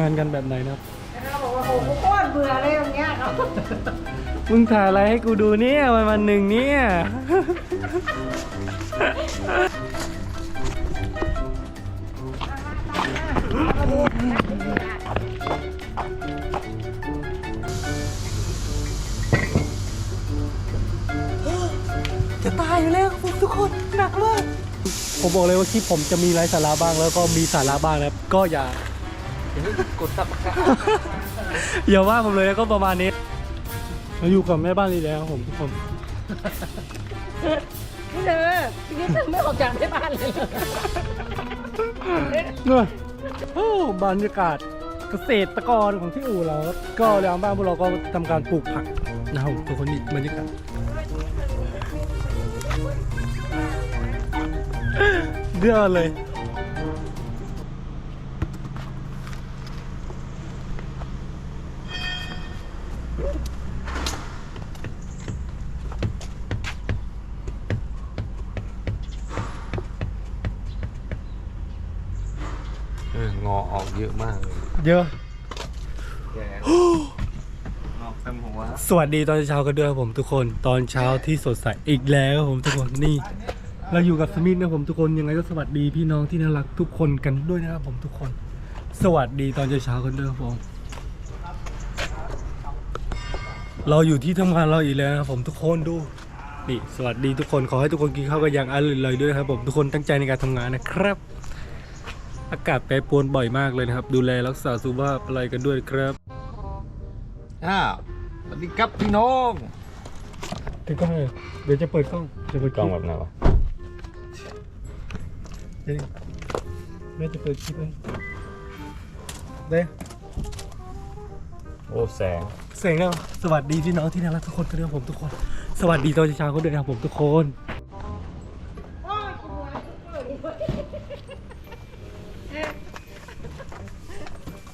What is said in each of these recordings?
งานกันแบบไหนนะครับเขาบอกว่าโอ้โหโคตรเบื่อเลยอย่างเงี้ยเขามึงถ่ายอะไรให้กูดูเนี่ยวันวันหนึ่งเนี่ยจะตายอยู่แล้วครับทุกคนหนักมากผมบอกเลยว่าคลิปผมจะมีไร้สาระบ้างแล้วก็มีสาระบ้างนะครับก็อย่า กดซับสไครต์อย่าว่าผมเลยก็ประมาณนี้เราอยู่กับแม่บ้านนี่แล้วครับผมทุกคนพี่เธอพี่นี่เธอไม่ออกจากที่บ้านเลยเหรอเนี่ยโอ้บรรยากาศเกษตรกรของที่อู่เราครับก็แล้วบ้านพวกเราก็ทำการปลูกผักนะครับทุกคนนี่บรรยากาศเดือดเลย เอองอออกเยอะมากเลยเยอะแกงอกเต็มหัวสวัสดีตอนเช้ากันด้วยครับผมทุกคนตอนเช้าที่สดใสอีกแล้วครับผมทุกคนนี่ เราอยู่กับสมิธนะครับผมทุกคนยังไงก็สวัสดีพี่น้องที่น่ารักทุกคนกันด้วยนะครับผมทุกคน สวัสดีตอนเช้าๆกันด้วยครับผม เราอยู่ที่ทำงานเราอีกแล้วนะครับผมทุกคนดูนี่สวัสดีทุกคนขอให้ทุกคนกินข้าวกันอย่างอร่อยเลยด้วยนะครับผมทุกคนตั้งใจในการทำงานนะครับ อากาศแปรปรวนบ่อยมากเลยนะครับ ดูแลรักษาสุขภาพอะไรกันด้วยครับอ้าวสวัสดีครับพี่น้องถึงก็ให้เดี๋ยวจะเปิดกล้องจะเปิดกล้องแบบไหนวะเดี๋ยวแม่จะเปิดคลิปให้เด้โอ้แสงเสียงแล้วสวัสดีพี่น้องที่น่ารักทุกคนกันด้วยครับผมทุกคน สวัสดีตอนเช้าๆก็ด้วยนะครับผมทุกคน โอ้ยกลัวกลัว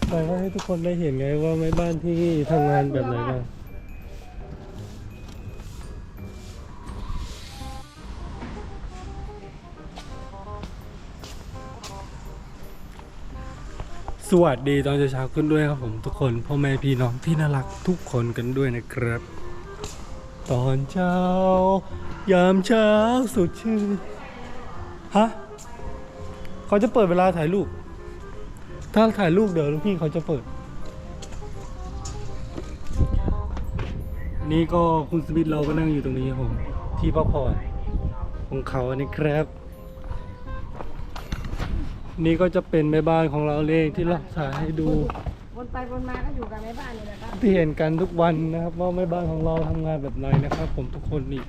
แต่ว่าให้ ทุกคนได้เห็นไงว่าแม่บ้านที่ทำงานแบบไหนบ้างสวัสดีตอนเช้าขึ้นด้วยครับผมทุกคนพ่อแม่พี่น้องที่น่ารักทุกคนกันด้วยนะครับ ตอนเช้า ยามเช้าสดชื่นฮะเขาจะเปิดเวลาถ่ายรูป ถ้าถ่ายรูปเดี๋ยวลูกพี่เขาจะเปิด นี่ก็คุณสมิธเราก็นั่งอยู่ตรงนี้ครับผมที่พักผ่อนของเขาอันนี้ครับ นี่ก็จะเป็นแม่บ้านของเราเองที่เราถ่ายให้ดูวนไปวนมาก็อยู่กับแม่บ้านนี่แหละครับที่เห็นกันทุกวันนะครับ ว่าแม่บ้านของเราทำงานแบบไหนนะครับ ผมทุกคนนี่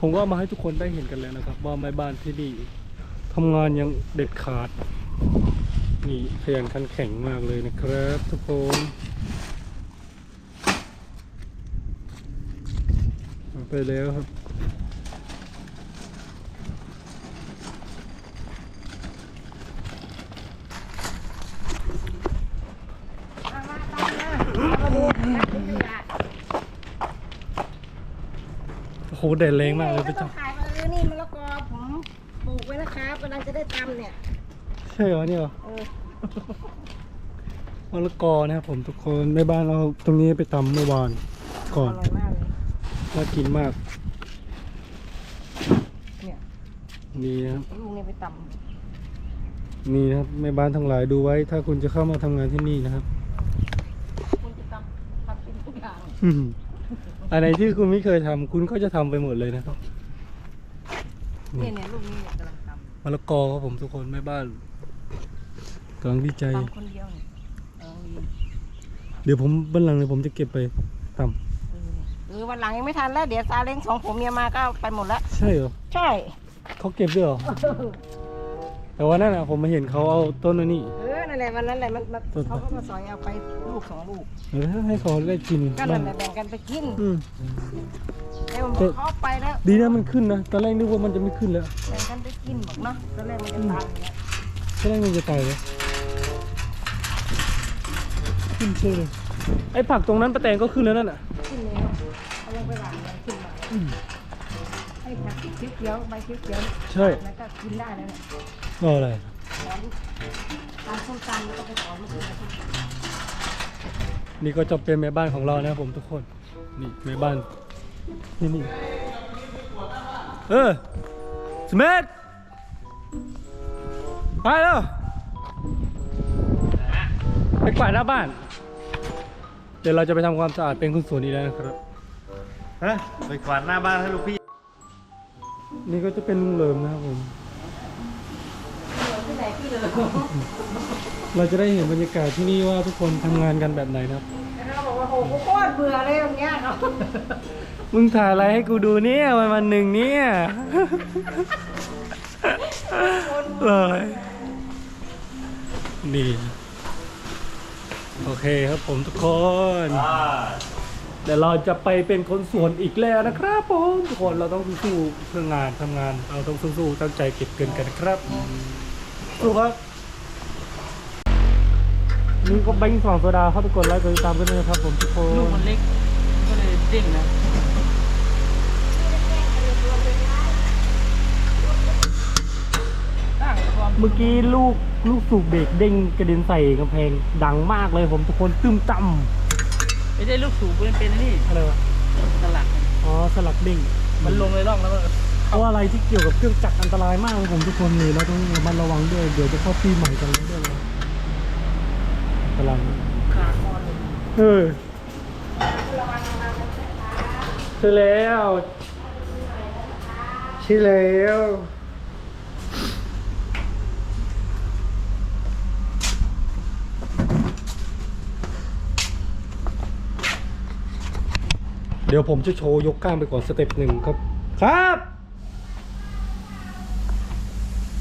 ผมก็เอามาให้ทุกคนได้เห็นกันแล้วนะครับ ว่าแม่บ้านที่นี่ทำงานอยังเด็ดขาด นี่ขยันขันแข็งมากเลยนะครับทุกคนเอาไปแล้วครับมามาตามมาเอามาดูนะคุณขยะโอ้โหแดดแรงมากเลยก็พี่ต้อเจ้างขายว่าเออนี่มะละกอผมปลูกไว้นะครับกำลังจะได้ตำเนี่ย ใช่เหรอเนี่ยเหรอเออ มะละกอนะครับผมทุกคนแม่บ้านเราตรงนี้ไปตำเมื่อวานก่อนอร่อยมากเลย น่ากินมากเนี่ย นี่นะครับ ลูกนี่ไปตนี่นะครับแม่บ้านทั้งหลายดูไว้ ถ้าคุณจะเข้ามาทำงานที่นี่นะครับำคุณจะตำทำเป็นทุกอย่างอืมอันไหนที่คุณไม่เคยทำคุณก็จะทำไปหมดเลยนะครับ เนี่ยเนี่ยลูกนี้เนี่ยกำลังตมะละกอครับผมทุกคนแม่บ้าน กำลังดีใจำตำคนเดียวเนี่ยเออดีเดี๋ยวผมบันหลังเลยผมจะเก็บไปทเออเนี่ยเออวันหลังยังไม่ทันแล้ว เดี๋ยวซาเล้งสองผมเมียมาก็เอาไปหมดแล้วำใช่เหรอใช่ เขาเก็บด้วยเหรอแต่ว่านั่นอะผมมาเห็นเขาเอาต้นอันนี้ เออ นั่นแหละวันนั้นแหละมันมันต้นเขาก็มาสอยเอาไปลูกสองลูก เออให้เขาได้กินก็บ้านั่งนแหละแบ่งกันไปกินอืม แล้วผมแต่เขาเอาไปแล้ว ดีนะมันขึ้นนะ ตอนแรกนึกว่ามันจะไม่ขึ้นแล้ว แบ่งกันไปกินบอกเนาะตอนแรกมันจะตายอยู่แล้วตอนแรกมันจะตายเลย ขึ้นเชื่อเลยไอ้ผักตรงนั้นประแตงก็ขึ้นแล้วนั่นอะขึ้นเลยเนาะเอาลงไปหวานเลยขึ้นมาอืมให้ผักเขียวๆใบเขียวๆใช่แล้วก็กินได้แล้วเนี่ยก็อะไรถอนตามส้มตำแล้วก็ไปถอนมะเขือเทศนี่ก็จะเป็นแม่บ้านของเรานะครับผมทุกคนนี่แม่บ้านนี่นี่เออสมิธไปแล้ว ไปกวาดหน้าบ้าน เดี๋ยวเราจะไปทำความสะอาดเป็นคุณส่วนนี้แล้วนะครับ ฮะไปกวาดหน้าบ้านให้ลูกพี่ นี่ก็จะเป็นลุงเหลิมนะครับผม ที่ไหนพี่เลยเราจะได้เห็นบรรยากาศที่นี่ว่าทุกคนทำงานกันแบบไหนนะครับ เราบอกว่าโหกูโคตรเบื่อเลยตรงเนี้ยเนาะมึงถ่ายอะไรให้กูดูเนี่ยวันวันหนึ่งเนี่ยเลยนี่ โอเคครับผมทุกคน เดี๋ยวเราจะไปเป็นคนสวนอีกแล้วนะครับผมทุกคนเราต้องสู้ๆเพื่องานทำงาน เราต้องสู้ๆตั้งใจเก็บเงินกันนะครับสู้ครับนี่ก็แบงค์สองโซดาครับทุกคนไลค์กดติดตามกันด้วยนะครับผมทุกคน ลูกมันเล็กก็เลยเด้งนะตั้งความ เมื่อกี้ลูกลูกสูบเบรกเด้งกระเด็นใส่กำแพงดังมากเลยผมทุกคนตึ้มตั้มไม่ได้ลูกสูบเป็นเป็นไอ้นี่อะไรวะตลักอ๋อสลักเด้งมันลงในร่องแล้วมันเพราะอะไรที่เกี่ยวกับเครื่องจักรอันตรายมากเลยผมทุกคนเลยเราต้องระมัดระวังด้วยเดี๋ยวจะเข้าปีใหม่กันแล้วด้วยนะกำลังขาคอเลยเออใช่แล้วใช่แล้ว เดี๋ยวผมจะโชว์ยกกล้ามไปก่อนสเต็ปหนึ่งครับ ครับ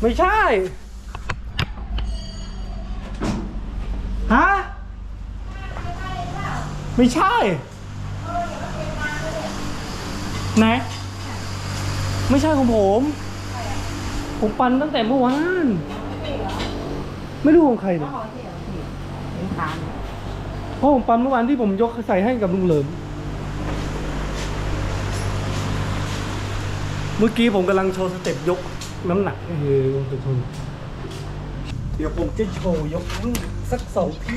ไม่ใช่ ฮะ ไม่ใช่ ไหน ไม่ใช่ของผม ผมปันตั้งแต่เมื่อวาน ไม่รู้ของใครเนี่ยเป็นทานเพราะผมปันเมื่อวานที่ผมยกใส่ให้กับลุงเหลิม เมื่อกี้ผมกำลังโชว์สเต็ปยกน้ำหนักเออทุกคนเดี๋ยวผมจะโชว์ยกน้ำหนักสักสองที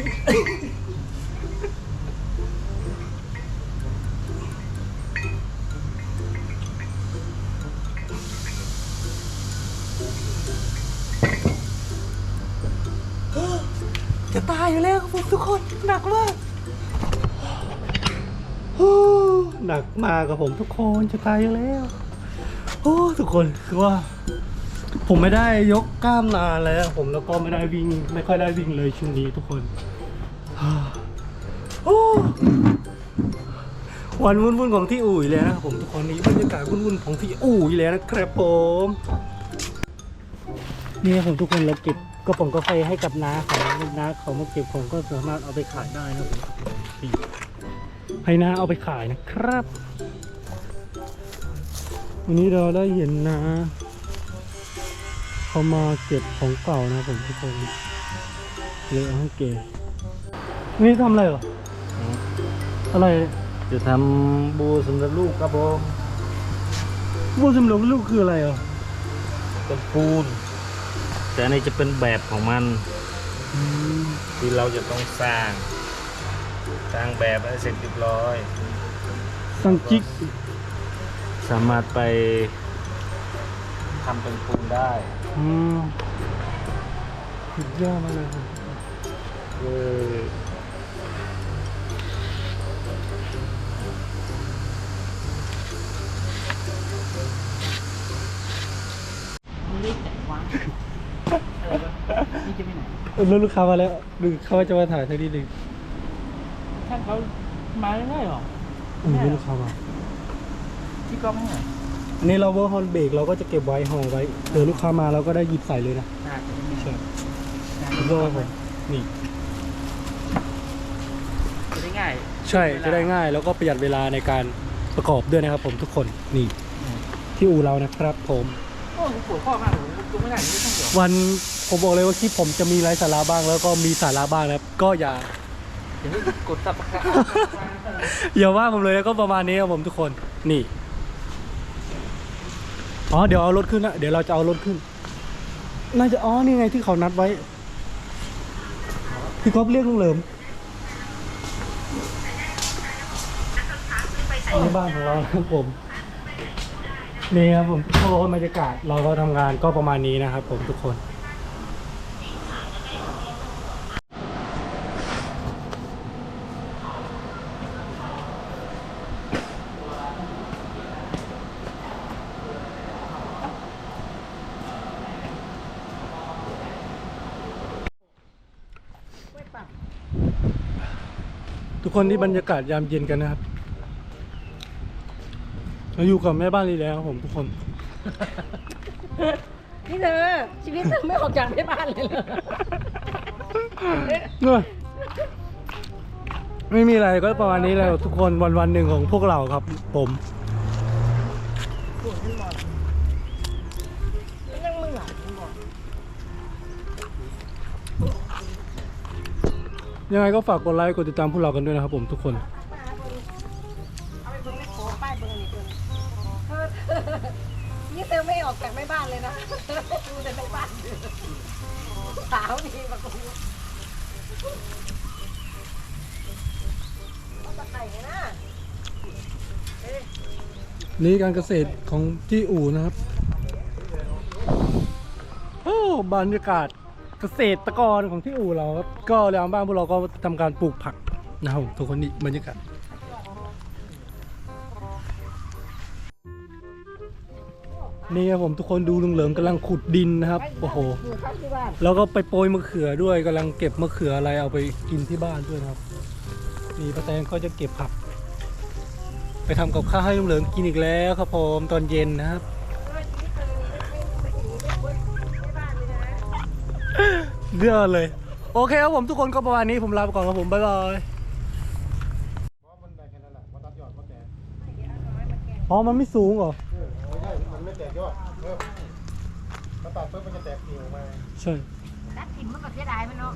จะตายอยู่แล้วครับผมทุกคนหนักมากโอ้หนักมากกับผมทุกคนจะตายอยู่แล้ว โอ้ทุกคนคือว่า ผมไม่ได้ยกกล้ามนานแล้วผมแล้วก็ไม่ได้วิ่งไม่ค่อยได้วิ่งเลยช่วงนี้ทุกคนโอ้วันวุ่นๆของที่อู่อีกแล้วนะครับผมทุกคนนี้บรรยากาศวุ่นๆของที่อู่อีกแล้วนะครับผมนี่ผมทุกคนเราเก็บกระป๋องกาแฟให้กับน้าเขาน้าเขามาเก็บของก็สามารถเอาไปขายได้นะผมให้น้าเอาไปขายนะครับ วันนี้เราได้เห็นน้าเขามาเก็บของเก่านะครับผมทุกคนเลยเอาให้เก็บนี่ทำอะไรเหรอ อะไรจะทำบูสำหรับลูกครับผมบูสำหรับลูกคืออะไรอะเป็นปูน แต่อันนี้จะเป็นแบบของมันที่เราจะต้องสร้าง สร้างแบบให้เสร็จเรียบร้อยสังจิก สามารถไปทำเป็นปูนได้อืมสุดยอดมากเลยครับเออมันเล็กแต่วางอะไรวะนี่จะไปไหนแล้วลูกค้ามาแล้วหรือเขาจะมาถ่ายทักทีหนึ่งถ้าเขามาได้หรออืมลูกค้ามา ที่กล้องไม่ไหนอันนี้เราเวอร์ฮอนเบรกเราก็จะเก็บไว้ห่อไว้เดี๋ยวลูกค้ามาเราก็ได้หยิบใส่เลยนะน่าจะไม่ใช่น่าสุจะดยอดครับผมนี่จะได้ง่ายใช่จะได้ง่ายแล้วก็ประหยัดเวลาในการประกอบด้วยนะครับ ผมทุกคนนี่ ที่อู่เรานะครับ ผมโอ้ผมปวดข้อมากเลยผมยกไม่ได้ไม่ต้องเดี๋ยววันผมบอกเลยว่าคลิปผมจะมีไร้สาระบ้าง แล้วก็มีสาระบ้างนะครับ ก็อย่าเดี๋ยวกดตับปากกาอย่าว่าผมเลยแล้วก็ประมาณนี้ครับผมทุกคนนี่ อ๋อเดี๋ยวเอารถขึ้นนะเดี๋ยวเราจะเอารถขึ้น น่าจะอ๋อนี่ไงที่เขานัดไว้พี่ก๊อฟเรียกลุงเหลิมนี่บ้านของเราครับผมนี่ครับผมโอ้บรรยากาศเราก็ทำงานก็ประมาณนี้นะครับผมทุกคน ทุกคนที่บรรยากาศยามเย็นกันนะครับเราอยู่กับแม่บ้านลีแล้วครับผมทุกคน นี่เธอชีวิตเธอไม่ออกจากแม่บ้านเลยเหรอเนี่ยไม่มีอะไรก็ประมาณนี้แหละทุกคนวันวันๆหนึ่งของพวกเราครับผม ยังไงก็ฝากกดไลค์กดติดตามพวกเรากันด้วยนะครับผมทุกคนเอาไปเบิ่งในโผล่ป้ายเบิ่งนี่เบิ่งเธอเธอนี่เธอไม่ออกจากแม่บ้านเลยนะดูแต่แม่บ้านอยู่สาวดีมากูเอาตะไคร้ไงนะนี่การเกษตรของที่อู่นะครับ โอ้บรรยากาศ เกษตรกรของที่อู่เราครับก็แรงบ้านพวกเราก็ทำการปลูกผักนะครับผมทุกคนนี่บรรยากาศนี่ครับผมทุกคนดูลุงเหลิมกำลังขุดดินนะครับโอ้โหแล้วก็ไปโปรยมะเขือด้วยกำลังเก็บมะเขืออะไรเอาไปกินที่บ้านด้วยนะครับนี่ป้าแตงก็จะเก็บผัก ไปทำกับข้าวให้ลุงเหลิมกินอีกแล้วครับผมตอนเย็นนะครับ เดือดเลย โอเคครับผมทุกคนก็ประมาณนี้ผมลาไปก่อนครับผมบ๊ายบายอ๋อ มันไม่สูงเหรอไม่ใช่มันไม่แตกยอดเออถ้าตัดปุ๊บมันจะแตกกิ่งออกมาใช่ ตัดถิ่นมันก็เสียดายมันเนาะ